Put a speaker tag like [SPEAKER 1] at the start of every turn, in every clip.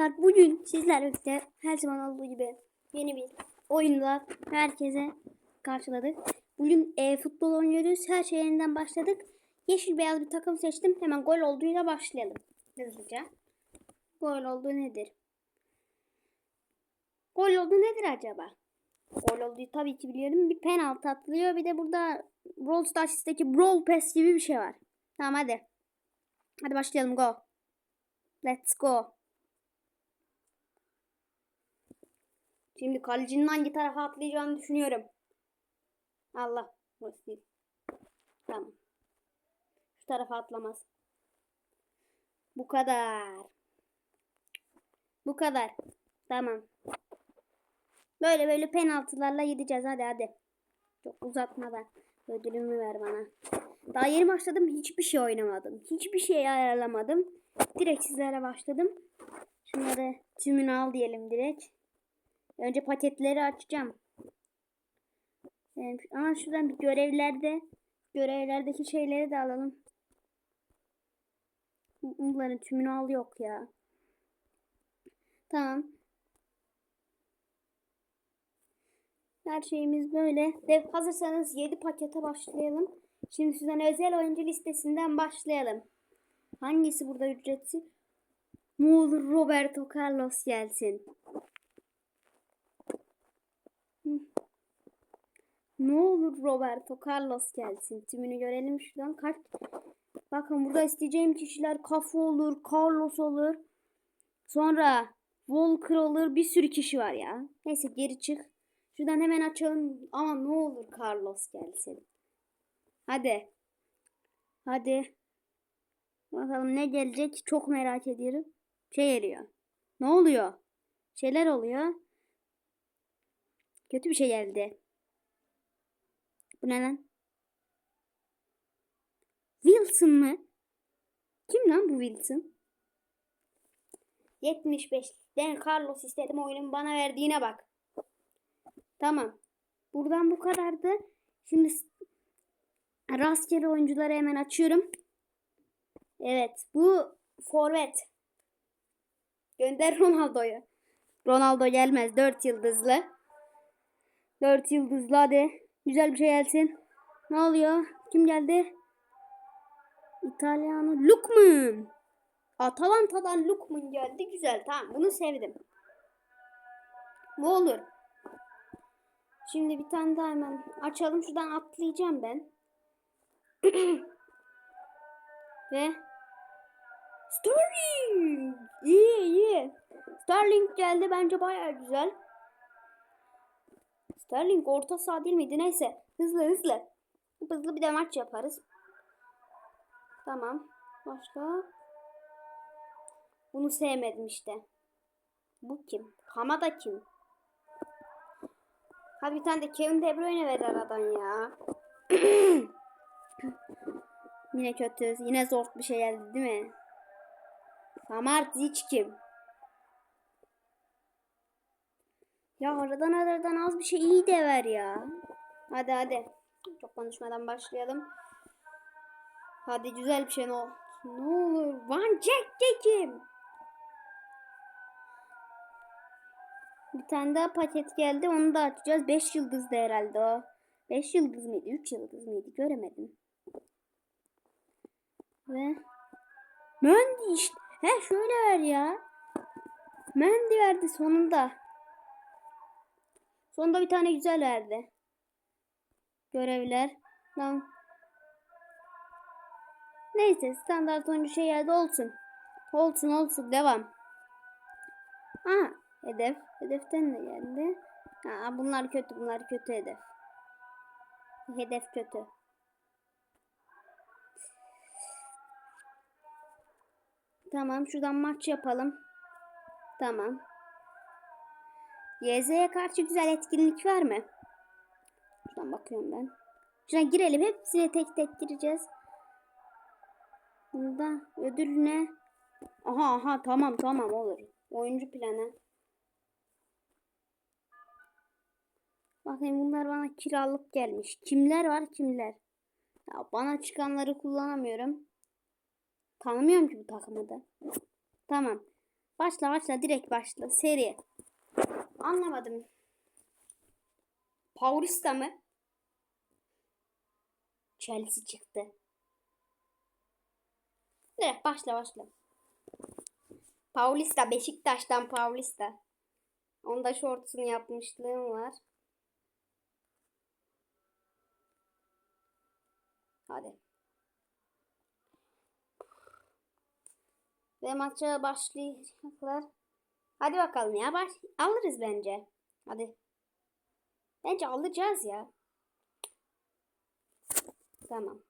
[SPEAKER 1] Arkadaşlar bugün sizlerle birlikte her zaman olduğu gibi yeni bir oyunla herkese karşıladık. Bugün e, futbol oynuyoruz. Her şey yeniden başladık. Yeşil beyaz bir takım seçtim. Hemen gol olduğuyla başlayalım. Hızlıca. Gol olduğu nedir? Gol olduğu nedir acaba? Gol olduğu tabii ki biliyorum. Bir penaltı atılıyor. Bir de burada Brawl Stars'taki Brawl Pass gibi bir şey var. Tamam hadi. Hadi başlayalım go. Let's go. Şimdi kalecinin hangi tarafa atlayacağını düşünüyorum. Allah. Burası. Tamam. Şu tarafa atlamaz. Bu kadar. Bu kadar. Tamam. Böyle böyle penaltılarla gideceğiz. Hadi hadi. Çok uzatmadan. Ödülümü ver bana. Daha yeni başladım. Hiçbir şey oynamadım. Hiçbir şey ayarlamadım. Direkt sizlere başladım. Şunları tümünü al diyelim direkt. Önce paketleri açacağım. Ee, ama şuradan bir görevlerde görevlerdeki şeyleri de alalım. Bunların tümünü al yok ya. Tamam. Her şeyimiz böyle. Ve hazırsanız 7 pakete başlayalım. Şimdi sizden özel oyuncu listesinden başlayalım. Hangisi burada ücretsiz? Ne olur Roberto Carlos gelsin. Ne olur Roberto Carlos gelsin. Tümünü görelim şuradan. Kaç? Bakın burada isteyeceğim kişiler Cafu olur, Carlos olur. Sonra Walker olur. Bir sürü kişi var ya. Neyse geri çık. Şuradan hemen açalım. Ama ne olur Carlos gelsin. Hadi. Hadi. Bakalım ne gelecek. Çok merak ediyorum. Şey geliyor. Ne oluyor? Şeyler oluyor. Kötü bir şey geldi. Ne lan? Wilson mı? Kim lan bu Wilson? 75'den Carlos istedim oyunun bana verdiğine bak. Tamam. Buradan bu kadardı. Şimdi rastgele oyuncuları hemen açıyorum. Evet. Bu forvet. Gönder Ronaldo'yu. Ronaldo gelmez. 4 yıldızlı. 4 yıldızlı hadi. Güzel bir şey gelsin. Ne oluyor? Kim geldi? İtalyanı Lukman. Atalanta'dan Lukman geldi. Güzel. Tamam. Bunu sevdim. Bu olur. Şimdi bir tane daha hemen açalım. Şuradan atlayacağım ben. Ve Sterling. İyi iyi. Sterling geldi. Bence baya güzel. Sterling orta saha değil miydi? Neyse. Hızlı hızlı. Hızlı bir de maç yaparız. Tamam. Başka? Bunu sevmedim işte. Bu kim? Hamada kim? Hadi bir tane de Kevin De Bruyne ver aradan ya. Yine kötü. Yine zor bir şey geldi değil mi? Samart hiç kim? Ya aradan aradan az bir şey iyi de ver ya. Hadi hadi. Çok konuşmadan başlayalım. Hadi güzel bir şey ne olur. Ne olur. Van Jack de kim? Bir tane daha paket geldi. Onu da açacağız. 5 yıldızdı herhalde o. 5 yıldız mıydı? 3 yıldız mıydı? Göremedim. Ve Mendy işte. He şöyle ver ya. Mendy verdi sonunda. Sonunda bir tane güzel verdi. Görevler. Tamam. Neyse standart oyuncu şey yerde olsun. Olsun olsun devam. Aha hedef. Hedeften de geldi. Ha, bunlar kötü bunlar kötü hedef. Hedef kötü. Tamam şuradan maç yapalım. Tamam. YZ'ye karşı güzel etkinlik var mı? Şuradan bakıyorum ben. Şuradan girelim. Hepsine tek tek gireceğiz. Bunda ödül ne? Aha aha tamam tamam olur. Oyuncu planı. Bakayım bunlar bana kiralık gelmiş. Kimler var kimler? Ya bana çıkanları kullanamıyorum. Tanımıyorum ki bu takımı da. Tamam. Başla başla direkt başla. Seri. Anlamadım. Paulista mı? Chelsea çıktı. Direkt başla başla. Paulista Beşiktaş'tan Paulista. Onda şortunu yapmışlığım var. Hadi. Ve maça başlayacaklar. Hadi bakalım ya. Baş alırız bence. Hadi. Bence alacağız ya. Tamam.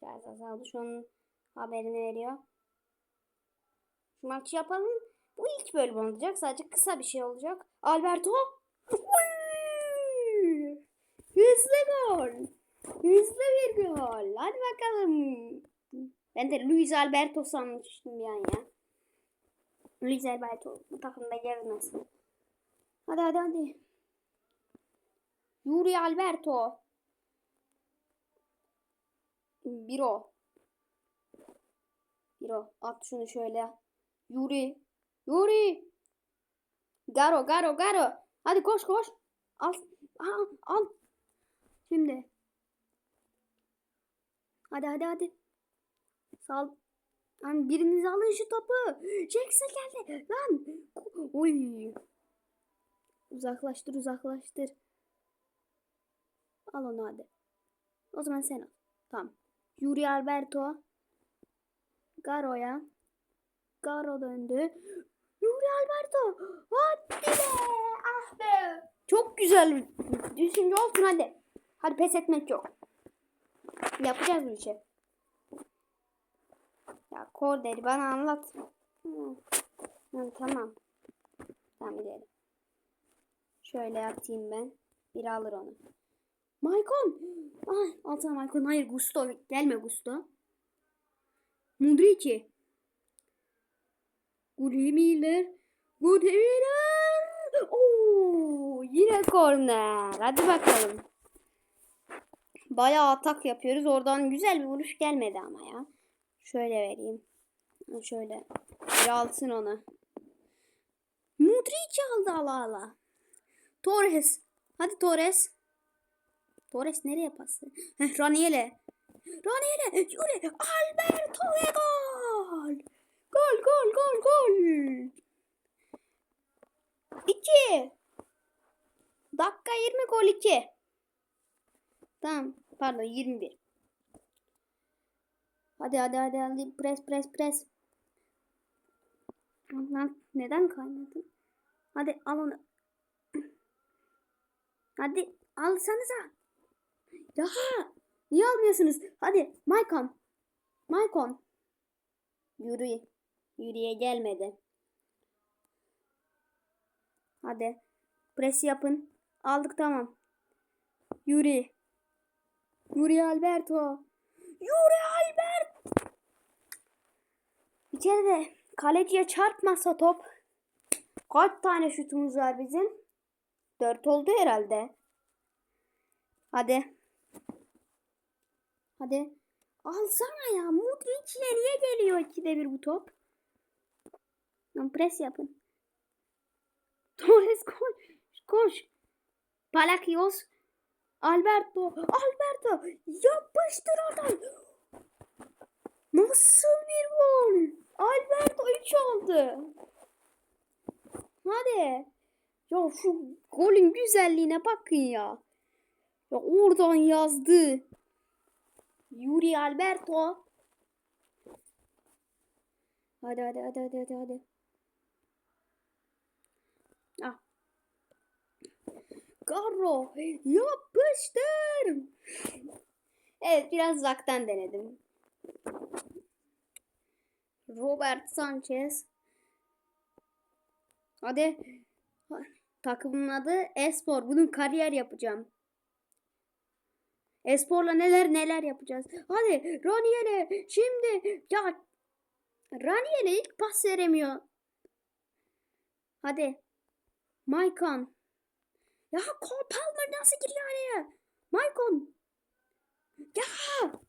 [SPEAKER 1] Şarj azaldı. Şu an haberini veriyor. Şu maçı yapalım. Bu ilk bölüm olacak. Sadece kısa bir şey olacak. Alberto. Hızlı gol. Hızlı bir gol. Hadi bakalım. Ben de Luis Alberto sanmıştım bir an ya. Luis Alberto bu takımda gezmesin. Hadi hadi hadi. Yuri Alberto. Biro. Biro. At şunu şöyle. Yuri. Yuri. Garo Garo Garo. Hadi koş koş. Al. Al. al. Şimdi. Hadi hadi hadi. Sal. Lan biriniz alın şu topu. Jackson geldi. Lan. Oy. Uzaklaştır uzaklaştır. Al onu hadi. O zaman sen al. Tamam. Yuri Alberto. Garo'ya. Garo döndü. Yuri Alberto. Hadi be. Ah be. Çok güzel. Düşünce olsun hadi. Hadi pes etmek yok. Yapacağız bu işi. Ya Kordeli bana anlat. Hı. Tamam. Tamam gidelim. Şöyle atayım ben. Biri alır onu. Maicon. Ay, altına Maicon. Hayır Gusto. Gelme Gusto. Miller. Gudi Miller. Oo, yine korner. Hadi bakalım. Bayağı atak yapıyoruz. Oradan güzel bir vuruş gelmedi ama ya. Şöyle vereyim. Şöyle. Alsın onu. Mudric aldı ala ala. Torres. Hadi Torres. Torres nereye pası? Heh, Raniele. Raniele. Yürü. Alberto ve gol. Gol gol gol gol. İki. Dakika 20 gol 2. Tamam. Pardon 21. Hadi hadi hadi hadi pres pres pres. Lan neden kaymadın? Hadi al onu. Hadi alsanıza. Ya niye almıyorsunuz? Hadi Maykon. Maykon. Yürü. Yürüye gelmedi. Hadi. Pres yapın. Aldık tamam. Yuri. Yuri Alberto. Yuri Albert. Bir kere de kaleciye çarpmasa top. Kaç tane şutumuz var bizim? Dört oldu herhalde. Hadi. Hadi. Alsana ya. Mudric'le niye geliyor ikide bir bu top? Lan pres yapın. Torres koş. Koş. Palacios. Alberto. Alberto. Yapıştır oradan. Nasıl bir gol? Alberto 3 oldu. Hadi. Ya şu golün güzelliğine bakın ya. Ya oradan yazdı. Yuri Alberto. Hadi hadi hadi hadi hadi hadi. Ah. Garro yapıştır. Evet biraz uzaktan denedim. Robert Sanchez. Hadi. Takımın adı Espor. Bunun kariyer yapacağım. Espor'la neler neler yapacağız. Hadi Ranieri şimdi ya Ranieri ilk pas veremiyor. Hadi. Maicon. Ya Cole Palmer nasıl giriyor araya? Maicon. Ya.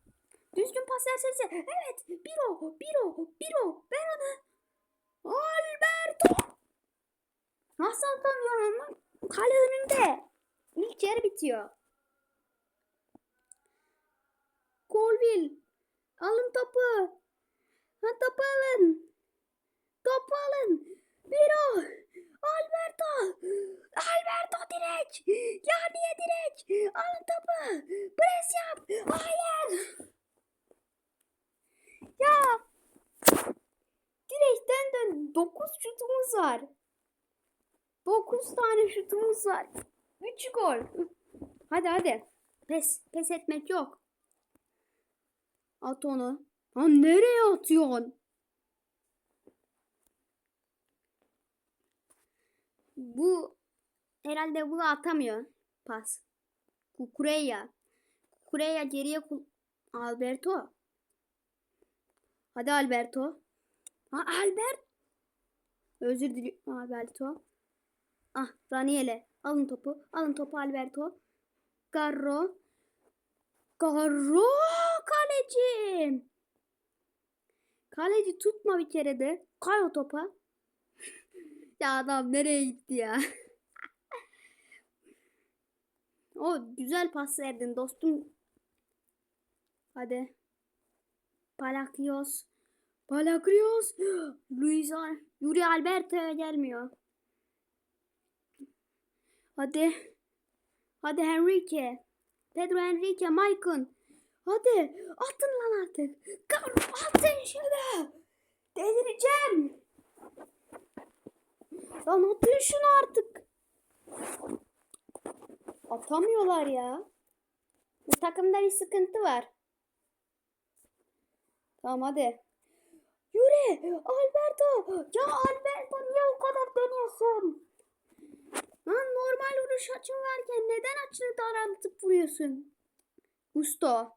[SPEAKER 1] Düzgün pas versenize. Evet. Biro. Biro. Biro. Ver onu. Alberto. Nasıl atamıyorum lan? Kale önünde. İlk yarı bitiyor. Colville. Alın topu. Ha topu alın. Topu alın. Biro. Alberto. Alberto direk. Ya niye direk? Alın topu. Pres yap. Hayır. Ya. Direkten dön. 9 şutumuz var. 9 tane şutumuz var. 3 gol. Hadi hadi. Pes. Pes etmek yok. At onu. Lan nereye atıyorsun? Bu herhalde bunu atamıyor. Pas. Kukureya. Kukureya geriye. Alberto. Hadi Alberto. Ha Albert. Özür diliyorum Alberto. Ah Raniele. Alın topu. Alın topu Alberto. Garro. Garro kaleci. Kaleci tutma bir kere de. Kay o topa. ya adam nereye gitti ya? o güzel pas verdin dostum. Hadi. Palakios. Palakios. Luis Yuri Alberto'ya gelmiyor. Hadi. Hadi Henrique. Pedro Henrique, Maicon. Hadi atın lan artık. Kar atın şunu. Delireceğim. Lan atın şunu artık. Atamıyorlar ya. Bu takımda bir sıkıntı var. Tamam hadi. Yürü Alberto. Ya Alberto niye o kadar dönüyorsun? Lan normal vuruş açın varken neden açığı daraltıp vuruyorsun? Gusto.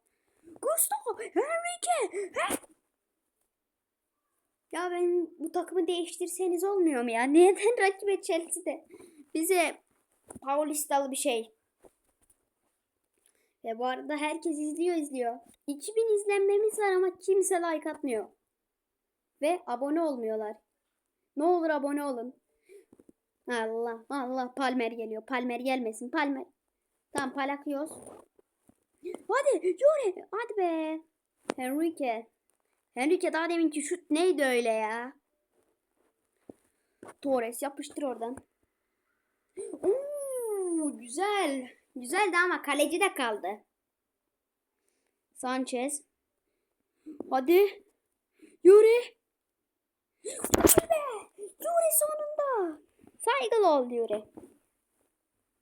[SPEAKER 1] Gusto. Henrique. He? Ya ben bu takımı değiştirseniz olmuyor mu ya? Neden rakibe Chelsea'de bize Paulistalı bir şey? Ve bu arada herkes izliyor izliyor. 2000 izlenmemiz var ama kimse like atmıyor. Ve abone olmuyorlar. Ne olur abone olun. Allah Allah Palmer geliyor. Palmer gelmesin. Palmer. Tamam Palakios. Hadi yürü. Hadi be. Henrique. Henrique daha deminki şut neydi öyle ya? Torres yapıştır oradan. Oo, güzel. Güzeldi ama kaleci de kaldı. Sanchez. Hadi. Yuri. Yuri be. Yuri sonunda. Saygılı ol Yuri.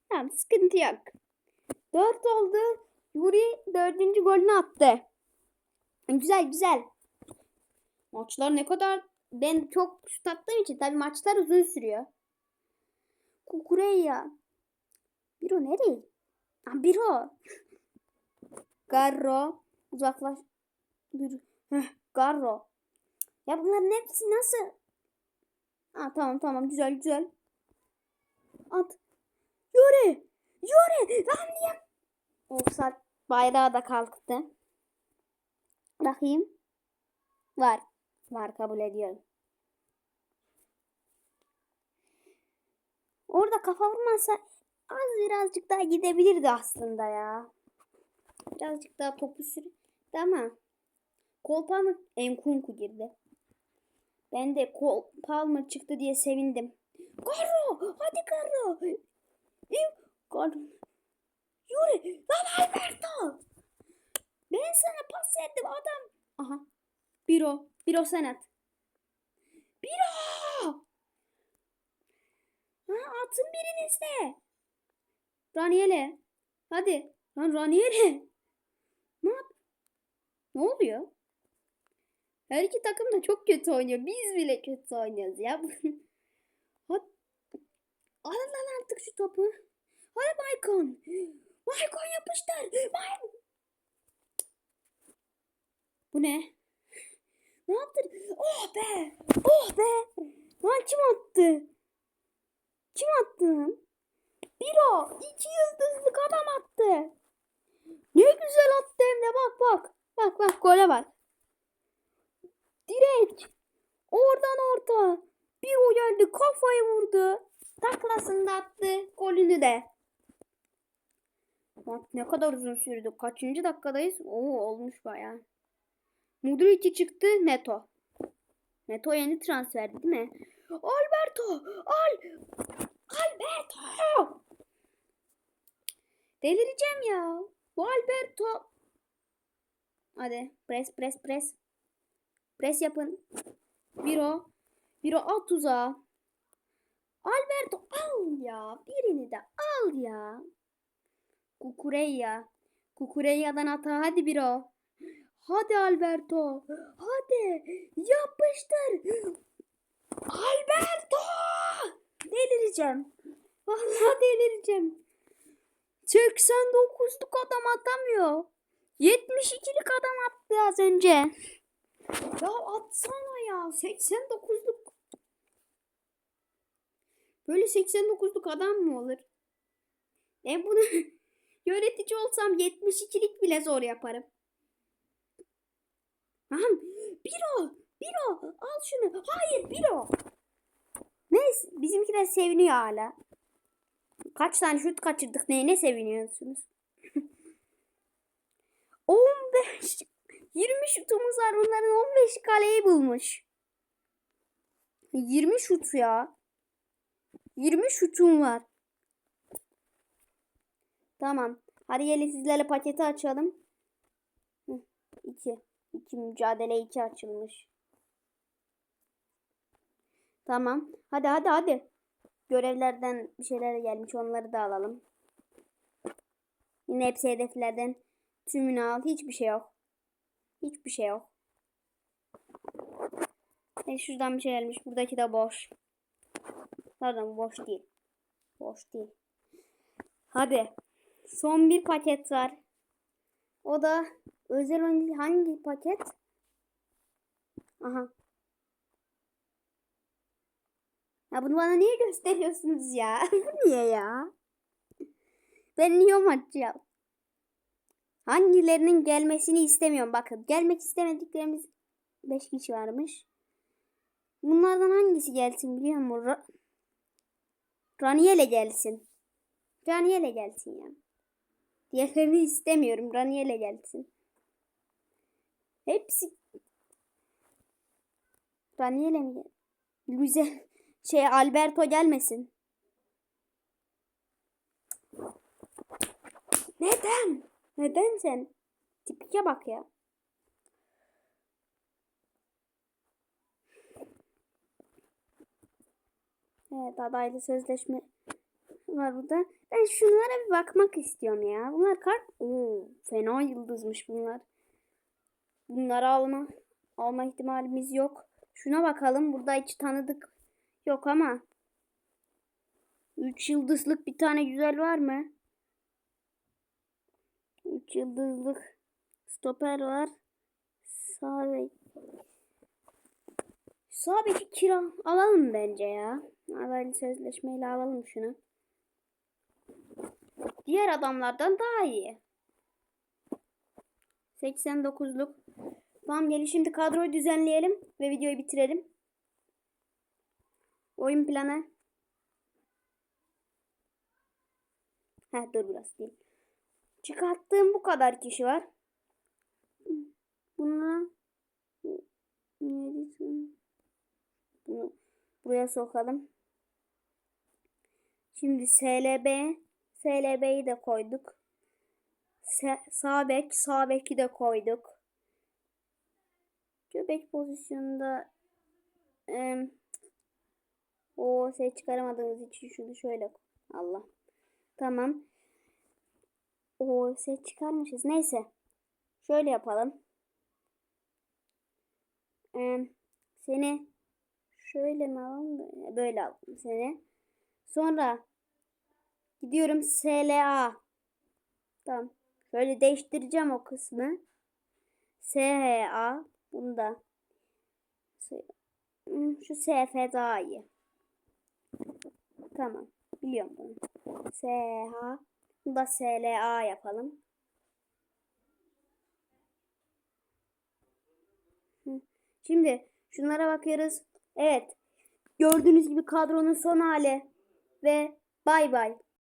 [SPEAKER 1] Tamam sıkıntı yok. Dört oldu. Yuri dördüncü golünü attı. Güzel güzel. Maçlar ne kadar ben çok şut attığım için tabii maçlar uzun sürüyor. Kukureya. Biro nereye? Ha, Biro. Garro. Uzaklaş. Dur. Garro. Ya bunların hepsi nasıl? Ha, tamam tamam güzel güzel. At. Yürü. Yürü. Lan niye? Offside bayrağı da kalktı. Bakayım. Var. Var kabul ediyorum. Orada kafa vurmasa az birazcık daha gidebilirdi aslında ya. Birazcık daha topu sürdü ama Cole Palmer Enkunku girdi. Ben de Cole Palmer çıktı diye sevindim. Garro! Hadi Garro! Garro! Yürü! Lan Alberto! Ben sana pas verdim adam. Aha. Biro. Biro sen at. Biro! Ha, atın biriniz de. Raniele. Hadi. Lan Raniele. Ne yap? Ne oluyor? Her iki takım da çok kötü oynuyor. Biz bile kötü oynuyoruz ya. Hadi. Alın lan artık şu topu. Hadi Maicon. Maicon yapıştır. Maicon. Bu ne? Ne yaptın? Oh be! Oh be! Lan kim attı? Kim attı? Biro! iki yıldızlık adam attı. Ne güzel attı hem de bak bak. Bak bak gole bak. Direkt. Oradan orta. Bir o geldi kafayı vurdu. Taklasını da attı. Golünü de. Bak ne kadar uzun sürdü. Kaçıncı dakikadayız? Oo olmuş bayağı. Mudric çıktı Neto. Neto yeni transferdi değil mi? Alberto! Al! Alberto! Delireceğim ya. Bu Alberto. Hadi pres pres pres. Pres yapın. Biro. Biro at tuzağa. Alberto al ya. Birini de al ya. Kukureya. Kukureya'dan ata hadi Biro. Hadi Alberto. Hadi. Yapıştır. Alberto. Delireceğim. Vallahi delireceğim. 89'luk adam atamıyor. 72'lik adam attı az önce. Ya atsana ya. 89'luk. Böyle 89'luk adam mı olur? Ben bunu yönetici olsam 72'lik bile zor yaparım. Aha, Biro, Biro al şunu. Hayır Biro. Neyse bizimkiler seviniyor hala. Kaç tane şut kaçırdık neyine seviniyorsunuz? 15 20 şutumuz var. Bunların 15 kaleyi bulmuş. 20 şut ya. 20 şutum var. Tamam. Hadi gelin sizlerle paketi açalım. 2. 2 mücadele 2 açılmış. Tamam. Hadi hadi hadi. Görevlerden bir şeyler gelmiş. Onları da alalım. Yine hepsi hedeflerden. Tümünü al. Hiçbir şey yok. Hiçbir şey yok. E şuradan bir şey gelmiş. Buradaki de boş. Pardon boş değil. Boş değil. Hadi. Son bir paket var. O da özel hangi paket? Aha. Ya bunu bana niye gösteriyorsunuz ya? Bu niye ya? Ben niye açacağım? Hangilerinin gelmesini istemiyorum. Bakın gelmek istemediklerimiz 5 kişi varmış. Bunlardan hangisi gelsin biliyor musun? Ra Raniele gelsin. Raniele gelsin ya. Diğerlerini istemiyorum. Raniele gelsin. Hepsi Raniele mi? Luise şey Alberto gelmesin. Neden? Neden sen? Tipike bak ya. Evet adaylı sözleşme var burada. Ben şunlara bir bakmak istiyorum ya. Bunlar kart... Oo, fena yıldızmış bunlar. Bunları alma alma ihtimalimiz yok. Şuna bakalım. Burada hiç tanıdık yok ama. 3 yıldızlık bir tane güzel var mı? 3 yıldızlık stoper var. Sağ bek. Sağ beki kira alalım bence ya. Adaylı sözleşmeyle alalım şunu. Diğer adamlardan daha iyi. 89'luk. Tamam gelin şimdi kadroyu düzenleyelim ve videoyu bitirelim. Oyun planı. Ha dur burası değil. Çıkarttığım bu kadar kişi var. Bunu bunu buraya sokalım. Şimdi SLB SLB'yi de koyduk. Se sağ de koyduk. Göbek pozisyonunda e, o ses çıkaramadığımız için şunu şöyle Allah. Tamam. O ses çıkarmışız. Neyse. Şöyle yapalım. Ee, seni şöyle mi alalım? Böyle aldım seni. Sonra gidiyorum SLA. Tamam. Şöyle değiştireceğim o kısmı. SHA. Bunda. Şu SF daha iyi. Tamam. Biliyorum bunu. SH. Bunu da SLA yapalım. Şimdi şunlara bakıyoruz. Evet. Gördüğünüz gibi kadronun son hali. Ve bay bay.